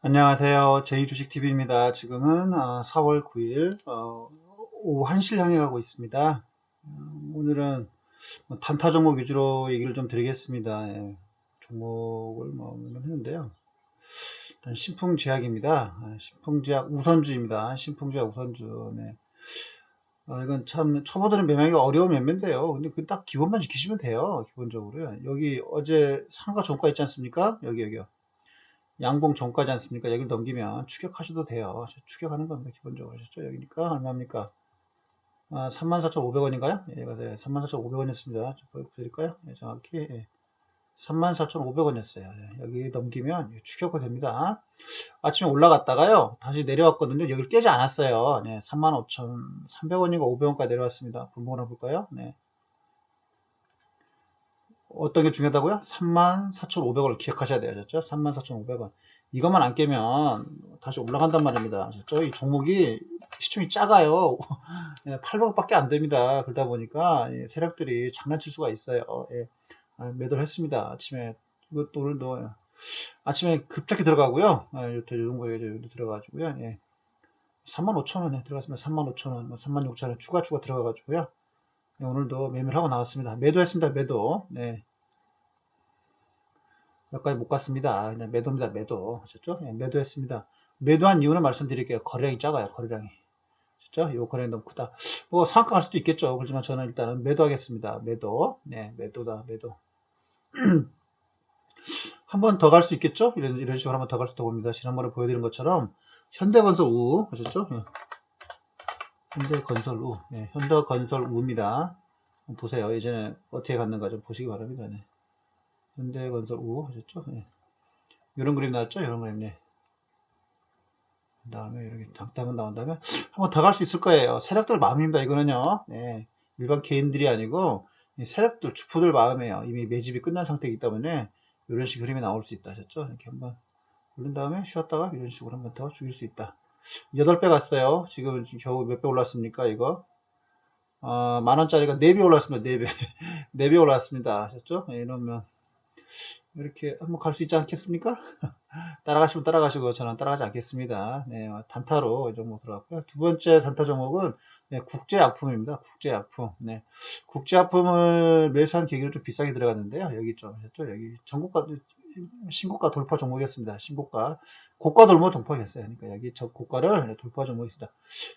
안녕하세요. 제이주식TV입니다. 지금은 어, 4월 9일 어, 오후 1시를 향해 가고 있습니다. 음, 오늘은 뭐 단타 종목 위주로 얘기를 좀 드리겠습니다. 예, 종목을 뭐 했는데요. 일단 신풍제약입니다. 아, 신풍제약 우선주입니다. 신풍제약 우선주. 네. 어, 이건 참 초보들은 매매하기 어려운 매매인데요. 근데 그 딱 기본만 지키시면 돼요. 기본적으로요. 여기 어제 상가 종가 있지 않습니까? 여기 여기요. 양봉 종가지 않습니까? 여기를 넘기면 추격하셔도 돼요. 추격하는 겁니다. 기본적으로 하셨죠? 여기니까 얼마입니까? 아, 34,500원인가요? 예, 맞아요. 34,500원이었습니다. 보여드릴까요? 예, 정확히 예. 34,500원이었어요. 예, 여기 넘기면 추격이 됩니다. 아침에 올라갔다가요. 다시 내려왔거든요. 여기를 깨지 않았어요. 네, 35,300원인가 500원까지 내려왔습니다. 분봉을 볼까요? 네. 어떤 게 중요하다고요? 34,500원을 기억하셔야 돼요. 죠 34,500원. 이것만 안 깨면 다시 올라간단 말입니다. 죠이 종목이 시총이 작아요. 800원밖에 안 됩니다. 그러다 보니까 세력들이 장난칠 수가 있어요. 예. 아, 매도를 했습니다. 아침에 이것도 오늘도 아침에 급작히 들어가고요. 아, 이런 거에 들어가가지고요. 예. 35,000원에 들어갔습니다. 35,000원, 36,000원 뭐 추가 추가 들어가가지고요. 네, 오늘도 매매를 하고 나왔습니다. 매도했습니다. 매도. 네. 여기까지 못 갔습니다. 그냥 매도입니다. 매도. 아셨죠? 네, 매도했습니다. 매도한 이유는 말씀드릴게요. 거래량이 작아요. 거래량이. 아셨죠? 이 거래량이 너무 크다. 뭐갈 수도 있겠죠. 그렇지만 저는 일단은 매도하겠습니다. 매도. 네, 매도다. 매도. 한 번 더 갈 수 있겠죠? 이런, 이런 식으로 한 번 더 갈 수도 봅니다. 지난번에 보여드린 것처럼 현대건설 우, 아셨죠? 네. 현대건설우, 네, 현대건설 우입니다. 보세요. 예전에 어떻게 갔는가 좀 보시기 바랍니다. 네. 현대건설 우 하셨죠? 네. 이런 그림 나왔죠? 이런 그림, 네. 그 다음에 이렇게 당당은 나온 다음에 한번 더 갈 수 있을 거예요. 세력들 마음입니다. 이거는요. 네. 일반 개인들이 아니고 세력들, 주포들 마음이에요. 이미 매집이 끝난 상태이기 때문에 이런 식 그림이 나올 수 있다 하셨죠? 이렇게 한번 올린 다음에 쉬었다가 이런 식으로 한번 더 죽일 수 있다. 8배 갔어요. 지금 겨우 몇 배 올랐습니까, 이거? 어, 만원짜리가 4배 올랐습니다, 4배. 4배 올랐습니다. 아셨죠? 네, 이러면, 이렇게 한번 갈 수 있지 않겠습니까? 따라가시면 따라가시고, 저는 따라가지 않겠습니다. 네, 단타로 이 종목 들어갔고요. 두 번째 단타 종목은, 네, 국제약품입니다. 국제약품. 네. 국제약품을 매수한 계기로 좀 비싸게 들어갔는데요. 여기 좀, 하셨죠? 여기 전국가, 신고가 돌파 종목이었습니다. 신고가. 고가 돌파 종목이었어요. 그러니까 여기 저 고가를 돌파 종목이었습니다.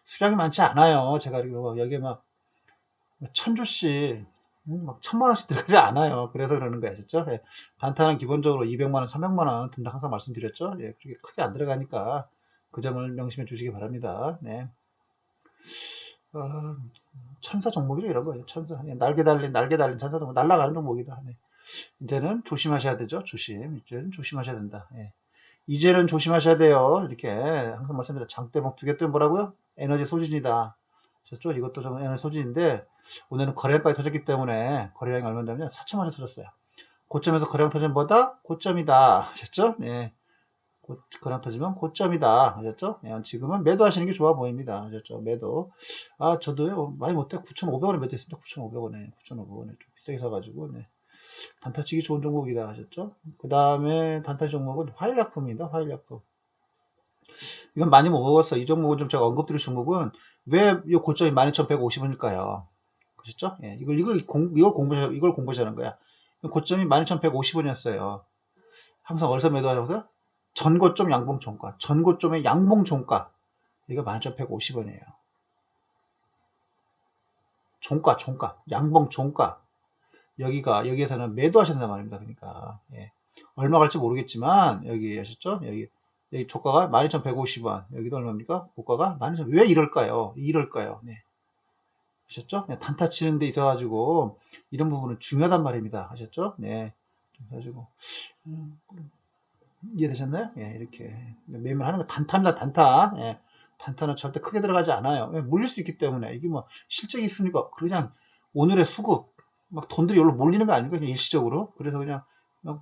수량이 많지 않아요. 제가 여기 막 천주씩 음, 막 천만 원씩 들어가지 않아요. 그래서 그러는 거 아시죠? 예. 단타는 기본적으로 200만 원, 300만 원 든다 항상 말씀드렸죠. 예, 그렇게 크게 안 들어가니까 그 점을 명심해 주시기 바랍니다. 네. 어, 천사 종목이죠 이런 거예요. 천사 예, 날개 달린 날개 달린 천사 종목 날아가는 종목이다. 네. 이제는 조심하셔야 되죠. 조심. 이제는 조심하셔야 된다. 예. 이제는 조심하셔야 돼요. 이렇게 항상 말씀드려 장대목 두 개 뜨면 뭐라고요? 에너지 소진이다. 저쪽 이것도 좀 에너지 소진인데 오늘은 거래량까지 터졌기 때문에 거래량이 얼마냐면 4천만 원 터졌어요. 고점에서 거래량 터지면 뭐다? 고점이다. 아셨죠? 네. 고, 거래량 터지면 고점이다. 아셨죠? 네, 지금은 매도하시는 게 좋아 보입니다. 아셨죠? 매도. 아, 저도요, 많이 못해. 9,500원에 매도했습니다. 9,500원에. 9,500원에. 좀 비싸게 사가지고, 네. 단타치기 좋은 종목이다 하셨죠? 그 다음에 단타 종목은 화일약품입니다. 화일약품. 이건 많이 못 먹었어. 이 종목은 좀 제가 언급드릴 종목은 왜 이 고점이 12,150원일까요? 그렇죠? 예, 이걸, 이걸 공, 이걸 공부, 이걸 공부하자는 거야. 고점이 12,150원이었어요. 항상 어디서 매도하자고요? 전고점 양봉 종가. 전고점의 양봉 종가. 이거 12,150원이에요. 종가, 종가. 양봉 종가. 여기가 여기에서는 매도하셔야 된단 말입니다. 그러니까 예. 얼마 갈지 모르겠지만 여기 하셨죠? 여기 여기 조가가 12,150원. 여기도 얼마입니까? 고가가 12,000. 왜 이럴까요? 이럴까요? 네. 하셨죠? 네, 단타 치는 데 있어 가지고 이런 부분은 중요하단 말입니다. 하셨죠? 네. 가지고 음, 이해되셨나요? 예, 이렇게 매매 하는 거 단타입니다. 단타. 예. 단타는 절대 크게 들어가지 않아요. 예, 물릴 수 있기 때문에 이게 뭐 실적이 있으니까 그냥 오늘의 수급 막 돈들이 여기로 몰리는 거 아닙니까? 그냥 일시적으로. 그래서 그냥, 그냥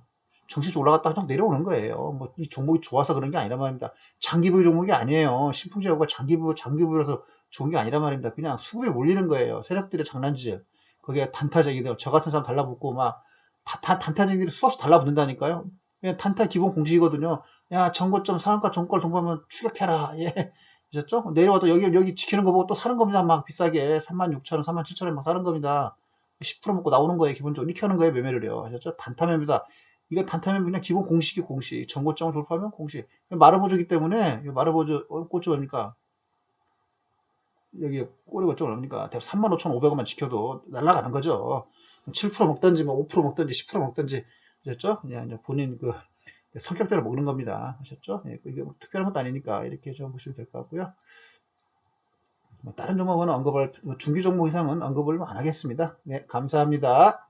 정신이 올라갔다 그냥 내려오는 거예요. 뭐 이 종목이 좋아서 그런 게 아니란 말입니다. 장기부의 종목이 아니에요. 신풍제하고가 장기부, 장기부라서 좋은 게 아니란 말입니다. 그냥 수급에 몰리는 거예요. 세력들의 장난질. 거기에 단타쟁이들, 저 같은 사람 달라붙고 막, 다, 다 단타쟁이들이 수없이 달라붙는다니까요. 그냥 단타 기본 공식이거든요. 야, 전고점 상한가 종가를 동반하면 추격해라. 예. 아셨죠? 내려와도 여기, 여기 지키는 거 보고 또 사는 겁니다. 막 비싸게. 36,000원, 37,000원 막 사는 겁니다. 10% 먹고 나오는 거예요. 기본적으로. 이렇게 하는 거예요. 매매를요. 아셨죠? 단타매입니다. 이건 단타매면 그냥 기본 공식이 공식. 전고점을 돌파하면 공식. 마르보주기 때문에, 이 마르보주, 어, 꼴찌 뭡니까? 여기 꼬리가 좀 뭡니까? 35,500원만 지켜도 날아가는 거죠. 7% 먹든지, 뭐5% 먹든지, 10% 먹든지. 아셨죠? 그냥 이제 본인 그 성격대로 먹는 겁니다. 아셨죠? 예, 이게 뭐 특별한 것도 아니니까 이렇게 좀 보시면 될 것 같고요. 뭐 다른 종목은 언급을, 뭐 중기 종목 이상은 언급을 안 하겠습니다. 네, 감사합니다.